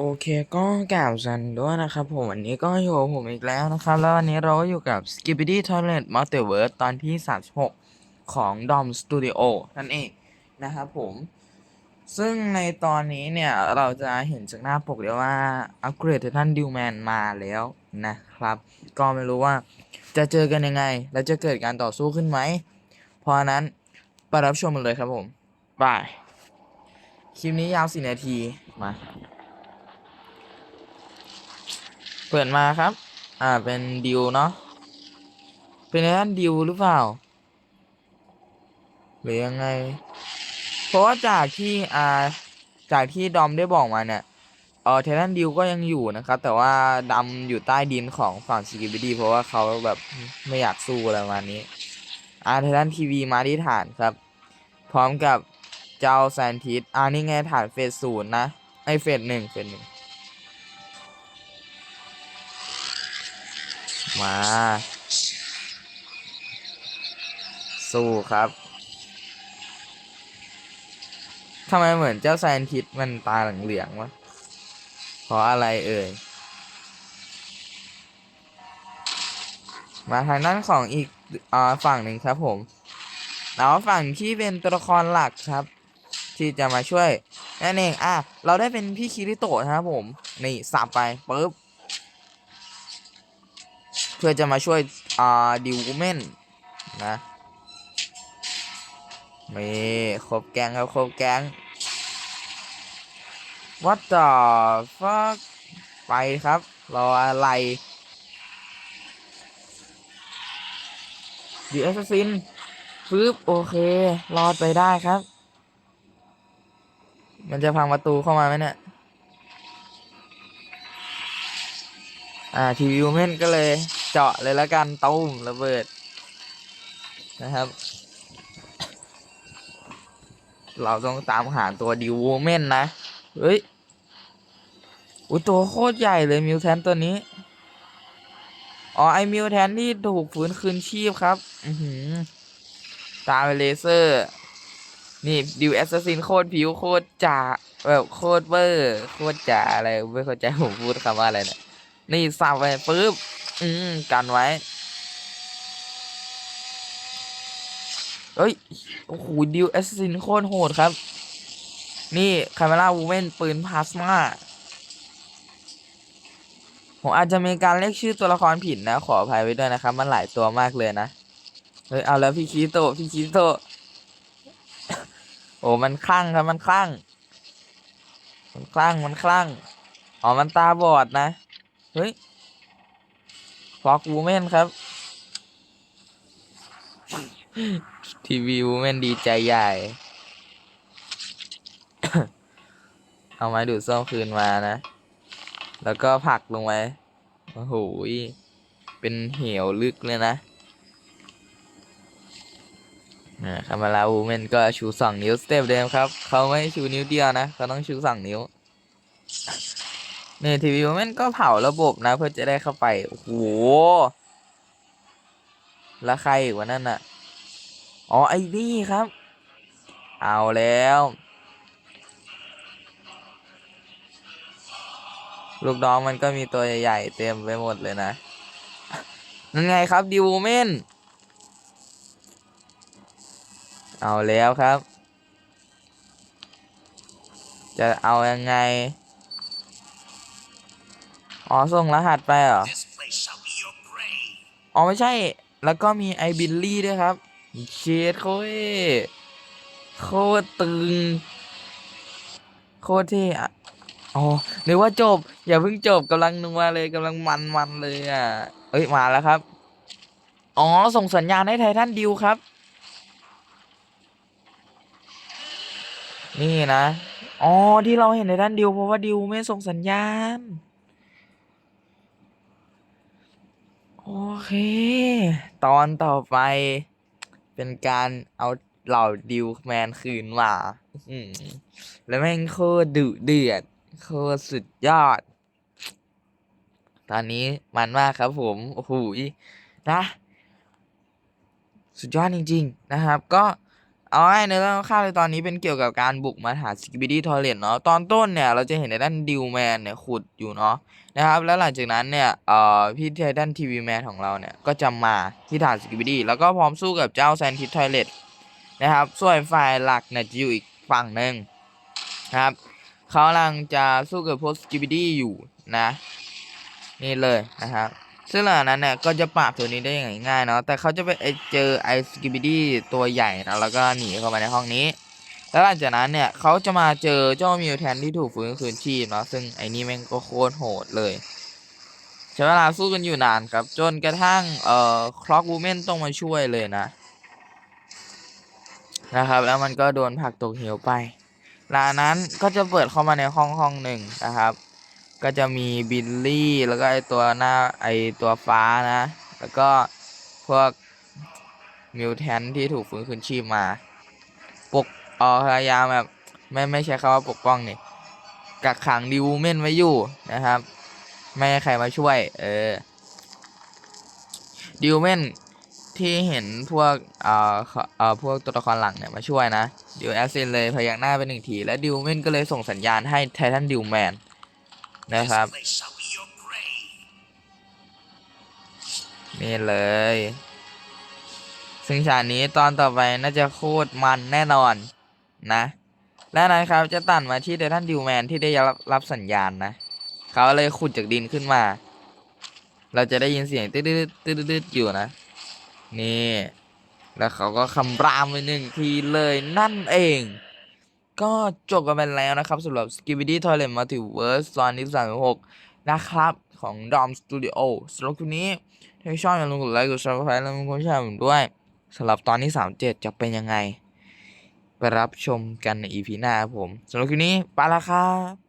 โอเคก็กล่าวสันด้วยนะครับผมวันนี้ก็อยู่กับผมอีกแล้วนะครับ แล้ววันนี้เราก็อยู่กับ Skibidi Toilet Multiverse ตอนที่ 36 ของ Dom Studio นั่นเองนะครับผม ซึ่งในตอนนี้เนี่ย เราจะเห็นจากหน้าปกเดียวว่าอัปเกรดท่านดิวแมนมาแล้วนะครับ ก็ไม่รู้ว่าจะเจอกันยังไง แล้วจะเกิดการต่อสู้ขึ้นไหม เพราะฉะนั้นไปรับชมกันเลยครับผมบายคลิปนี้ยาวสี่นาทีมา เปิดมาครับ อ่า เป็นดิวเนาะ เป็นด้านดิวหรือเปล่า หรือยังไง เพราะว่าจากที่ อ่า จากที่ดอมได้บอกมาเนี่ย เออเททันดิวก็ยังอยู่นะครับ แต่ว่าดำอยู่ใต้ดินของฝั่งสกิบิดีเพราะว่าเขาแบบไม่อยากสู้อะไรประมาณนี้ อ่าเททันทีวีมาที่ฐานครับ พร้อมกับเจ้าแซนทิสอ่านี่ไงฐานเฟสศูนย์นะ ไอเฟสหนึ่งเฟสหนึ่ง มา สู้ครับทำไมเหมือนเจ้าแซนทิสมันตาเหลืองๆวะเพราะอะไรเอ่ย มาทางด้านของอีกอ่าฝั่งหนึ่งครับผมแล้วฝั่งที่เป็นตัวละครหลักครับ ที่จะมาช่วยนั่นเองอะเราได้เป็นพี่คิริโตะนะครับผม นี่สับไปปุ๊บ เพื่อจะมาช่วยอ่าดิวเมนนะนี่ครบแกงครับครบแกง What the fuck ไปครับ รออะไรดิแอสซินปึ๊บโอเค รอดไปได้ครับ มันจะพังประตูเข้ามาไหมเนี่ย อ่า ทีวีเมนก็เลย จาะเลยแล้วกันตุ้มระเบิดนะครับ เราต้องตามหาตัวดิวเมนนะ เฮ้ยอุ้ยตัวโคตรใหญ่เลยมิวแทนตัวนี้ อ๋อ ไอมิวแทนที่ถูกฟื้นคืนชีพครับ อือหือ ตามไปเลเซอร์ นี่ดิวแอสซัสซินโคตรผิวโคตรจ่าแบบโคตรเบอร์ โคตรจ่าอะไร ไม่เข้าใจผมพูดคำว่าอะไรเนะ นี่สับไปปุ๊บ อืม กันไว้ เอ้ย โอ้โห ดิวแอสซินโคตรโหดครับ นี่คาเมล่าวูเมนปืนพลาสมาผมอาจจะมีการเรียกชื่อตัวละครผิดนะ ขออภัยไว้ด้วยนะครับ มันหลายตัวมากเลยนะ เฮ้ย เอาแล้วพี่คิโตพี่คิโตโอ้ มันคลั่งครับ มันคลั่ง มันคลั่ง มันคลั่ง อ๋อ มันตาบอดนะ เฮ้ยฟอกวูแมนครับ ทีวีวูแมนดีใจใหญ่ เอาไม้ดูดซ่อมคืนมานะ แล้วก็ผักลงไว้ โอ้โห เป็นเหวลึกเลยนะนะคามาลาวูแมนก็ชูสองนิ้วสเต็ปเดิมครับ เขาไม่ชูนิ้วเดียวนะ เขาต้องชูสองนิ้ว เนี่ยทีวีแมนก็เผาระบบนะ เพื่อจะได้เข้าไป โอ้โหแล้วใครอีกวะนั่นน่ะ อ๋อ ไอ้นี่ครับ เอาแล้ว ลูกน้องมันก็มีตัวใหญ่ๆเต็มไปหมดเลยนะ นั่นไงครับดิวเมนเอาแล้วครับ จะเอายังไง อ๋อ ส่งรหัสไปเหรอ This place shall be your grave. อ๋อ ไม่ใช่ แล้วก็มีไอบิลลี่ด้วยครับ เชดโคตรโคตรตึง โคตรเท่อะอ๋อนึกว่าจบ อย่าเพิ่งจบกำลังนัวเลยกำลังมันมันๆเลยอะ เอ้ย มาแล้วครับ อ๋อ ส่งสัญญาณให้ไททันดิวครับ นี่นะ อ๋อ ที่เราเห็นไททันดิวเพราะว่าดิวไม่ส่งสัญญาณ โอเค ตอนต่อไปเป็นการเอาเหล่าดิวแมนคืนมาอแล้วแม่งโคตรดุเดือด โคตรสุดยอด ตอนนี้มันมากครับผม โอ้โหยนะ สุดยอดจริง ๆ นะครับ ก็ เอาให้ในเรื่องข้าวเลยตอนนี้เป็นเกี่ยวกับการบุกมาหาสกิบิดี้ทอยเลตเนาะตอนต้นเนี่ยเราจะเห็นในด้านดิวแมนเนี่ยขุดอยู่เนาะนะครับแล้วหลังจากนั้นเนี่ยเอ่อพี่ไททันทีวีแมนของเราเนี่ยก็จะมาที่ฐานสกิบิดี้แล้วก็พร้อมสู้กับเจ้าแซนทิสทอยเลตนะครับส่วนฝ่ายหลักเนี่ยจะอยู่อีกฝั่งหนึ่งนะครับเขากำลังจะสู้กับพวกสกิบิดี้อยู่นะ นี่เลยนะครับ ซึ่งหลังจานั้นเนี่ยก็จะปราบตัวนี้ได้อย่างง่ายเนาะแต่เขาจะไปเจอไอสกิบิดี้ตัวใหญ่นะแล้วก็หนีเข้ามาในห้องนี้ แล้วหลังจากนั้นเนี่ยเขาจะมาเจอเจ้ามิวแทนที่ถูกฟื้นคืนชีพเนาะซึ่งไอ้นี่แม่งก็โคตรโหดเลยใช้เวลาสู้กันอยู่นานครับ จนกระทั่งเอ่อคล็อกวูแมนต้องมาช่วยเลยนะนะครับ แล้วมันก็โดนผลักตกเหวไปหลังจากนั้นก็จะเปิดเข้ามาในห้องห้องหนึ่งนะครับ ก็จะมีบิลลี่แล้วก็ไอตัวหน้าไอตัวฟ้านะ แล้วก็พวกมิวแทนที่ถูกฟื้นคืนชีพมา ปกออพยายามแบบไม่ไม่ใช้คำว่าปกป้องนี่กักขังดิวเมนไว้อยู่นะครับ ไม่ให้ใครมาช่วย เออดิวเมนที่เห็นพวกเอ่อเอ่อพวกตัวละครหลังเนี่ยมาช่วยนะดิวแอสซินเลยพยักหน้าไปหนึ่งที และดิวเมนก็เลยส่งสัญญาณให้ไททันดิวแมน นะครับ นี่เลย ซึ่งฉากนี้ตอนต่อไปน่าจะโคตรมันแน่นอนนะ และนะครับจะตัดมาที่เดทันดิวแมนที่ได้รับรับสัญญาณนะ เขาเลยขุดจากดินขึ้นมา เราจะได้ยินเสียงตืดตืดตืดๆอยู่นะ นี่ แล้วเขาก็คำรามไปหนึ่งทีเลยนั่นเอง ก็จบกันไปแล้วนะครับสำหรับ Skibidi Toilet Multiverse ตอนที่36 นะครับ ของ Dom Studio สำหรับคลิปนี้ ถ้าชอบอย่าลืมกดไลค์กดแชร์ไปแล้วกดแชร์ผมด้วยสำหรับตอนที่ 37 จะเป็นยังไง ไปรับชมกันใน EP หน้าครับผมสำหรับคลิปนี้ไปละครับ